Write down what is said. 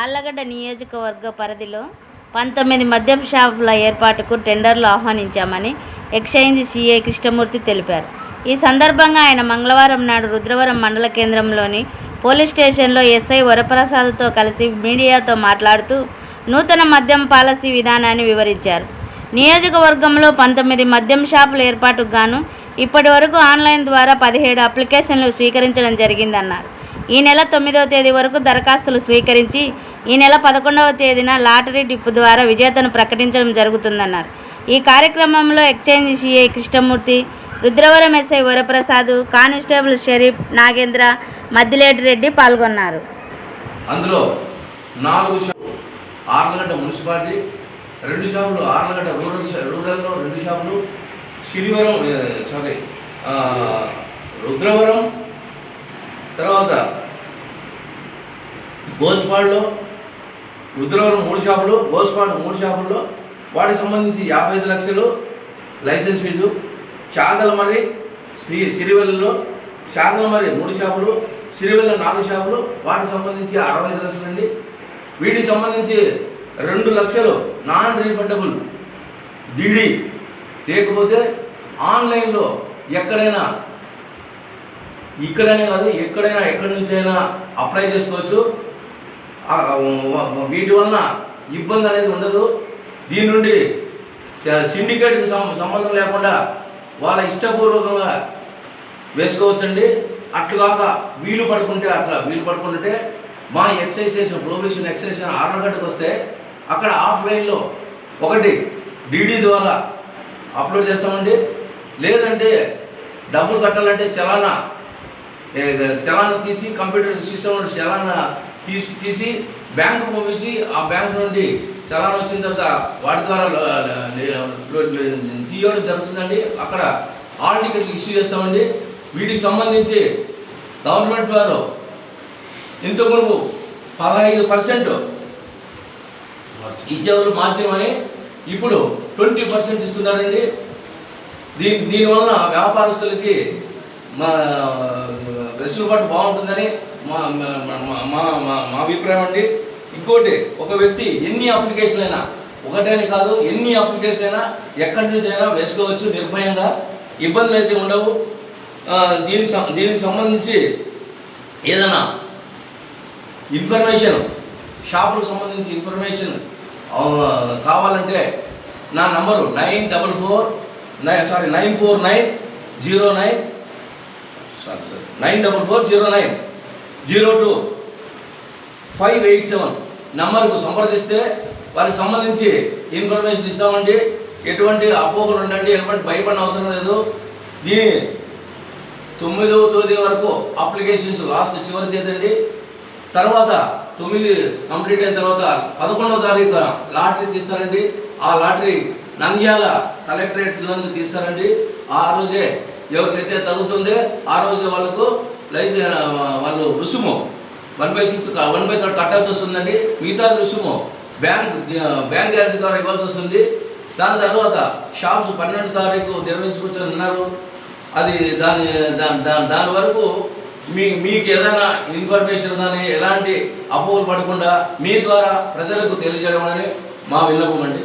ఆళ్ళగడ్డ నియోజకవర్గ పరిధిలో పంతొమ్మిది మద్యం షాపుల ఏర్పాటుకు టెండర్లు ఆహ్వానించామని ఎక్సైజ్ సీఏ కృష్ణమూర్తి తెలిపారు. ఈ సందర్భంగా ఆయన మంగళవారం నాడు రుద్రవరం మండల కేంద్రంలోని పోలీస్ స్టేషన్లో ఎస్ఐ వరప్రసాద్తో కలిసి మీడియాతో మాట్లాడుతూ నూతన మద్యం పాలసీ విధానాన్ని వివరించారు. నియోజకవర్గంలో పంతొమ్మిది మద్యం షాపుల ఏర్పాటుకు గాను ఇప్పటి వరకు ఆన్లైన్ ద్వారా పదిహేడు అప్లికేషన్లు స్వీకరించడం జరిగిందన్నారు. ఈ నెల తొమ్మిదవ తేదీ వరకు దరఖాస్తులు స్వీకరించి ఈ నెల పదకొండవ తేదీన లాటరీ డిప్ ద్వారా విజేతను ప్రకటించడం జరుగుతుందన్నారు. ఈ కార్యక్రమంలో exchange CI Krishnamurthy Rudravaram SI Varaprasad constable Sharif Nagendra Maddileti Reddy పాల్గొన్నారు. అందులో నాలుగు ఆర్లగడ్డ మున్సిపాలిటీ రెండు షాపులు ఆర్లగడ్డ రూరల్ రూరల్లో రెండు షాపులు సిరివరం సారీ రుద్రవరం తర్వాత గోస్పాడ్లో రుద్రవరం మూడు షాపులు గోస్పాడ్ మూడు షాపుల్లో వాటికి సంబంధించి యాభై ఐదు లక్షలు లైసెన్స్ ఫీజు. చాగలమరి శ్రీ సిరివెల్లలో చాగలమరి మూడు షాపులు సిరివెల్ల నాలుగు షాపులు వాటికి సంబంధించి అరవై ఐదు లక్షలు అండి. వీటికి సంబంధించి రెండు లక్షలు నాన్ రీఫండబుల్ డీడీ. లేకపోతే ఆన్లైన్లో ఎక్కడైనా ఇక్కడైనా కాదు ఎక్కడైనా ఎక్కడి నుంచైనా అప్లై చేసుకోవచ్చు. వీటి వలన ఇబ్బంది అనేది ఉండదు. దీని నుండి సిండికేట్కి సం- సంబంధం లేకుండా వాళ్ళ ఇష్టపూర్వకంగా వేసుకోవచ్చండి. అట్లుగాక వీలు పడుకుంటే అట్లా వీలు పడుకుంటే మా ఎక్సైజ్ చేసిన ప్రొబేషన్ ఎక్సైజ్ స్టేషన్ ఆర్డర్గడ్డకు వస్తే అక్కడ ఆఫ్లైన్లో ఒకటి డీడీ ద్వారా అప్లోడ్ చేస్తామండి. లేదంటే డబ్బులు కట్టాలంటే చలానా చలానా తీసి కంప్యూటర్ సిస్టమ్ నుండి చలానా తీసి తీసి బ్యాంకు పంపించి ఆ బ్యాంక్ నుండి చలాన్ వచ్చిన తర్వాత వాటి ద్వారా తీయడం జరుగుతుందండి. అక్కడ ఆల్ టికెట్లు ఇష్యూ చేస్తామండి. వీటికి సంబంధించి గవర్నమెంట్ వారు ఇంత మునుపు పదహైదు పర్సెంట్ ఇచ్చేవాళ్ళు మార్చమని ఇప్పుడు ట్వంటీ పర్సెంట్ ఇస్తున్నారండి. దీని దీనివలన వ్యాపారస్తులకి మా వెసులుబాటు బాగుంటుందని మా మా- మా- మా మా- అభిప్రాయం అండి. ఇంకోటి ఒక వ్యక్తి ఎన్ని అప్లికేషన్లు అయినా ఒకటేనే కాదు ఎన్ని అప్లికేషన్ అయినా ఎక్కడి నుంచి అయినా వేసుకోవచ్చు నిర్భయంగా. ఇబ్బందులు అయితే ఉండవు. దీనికి సం- దీనికి సంబంధించి ఏదైనా ఇన్ఫర్మేషన్ షాపులకు సంబంధించి ఇన్ఫర్మేషన్ కావాలంటే నా number nine double four nine sorry nine four nine zero nine nine double four zero nine zero two five eight seven నెంబర్కు సంప్రదిస్తే వారికి సంబంధించి ఇన్ఫర్మేషన్ ఇస్తామండి. ఎటువంటి అపోహలు ఉండండి ఎటువంటి భయపడిన అవసరం లేదు. దీని తొమ్మిదవ తేదీ వరకు అప్లికేషన్స్ లాస్ట్ చివరి తేదీ అండి. తర్వాత తొమ్మిది కంప్లీట్ అయిన తర్వాత పదకొండవ తారీఖు లాటరీ తీస్తారండి. ఆ లాటరీ నంద్యాల కలెక్టరేట్ నందు తీస్తారండి. ఆ రోజే ఎవరికైతే తగ్గుతుందో ఆ రోజు వాళ్ళకు లైజ్ వాళ్ళు రుసుము. One by six one by third కట్టాల్సి వస్తుందండి. మిగతా రుసుము. బ్యాంక్ బ్యాంక్ గ్యారెంటీ ద్వారా ఇవ్వాల్సి వస్తుంది. దాని తర్వాత షాప్స్ పన్నెండు తారీఖు నిర్వహించుకొచ్చని ఉన్నారు అది దాని దాని దాని దాని వరకు మీ మీకు ఏదైనా ఇన్ఫర్మేషన్ కానీ ఎలాంటి అపోహలు పడకుండా మీ ద్వారా ప్రజలకు తెలియజేయడం అని మా విన్నపం అండి.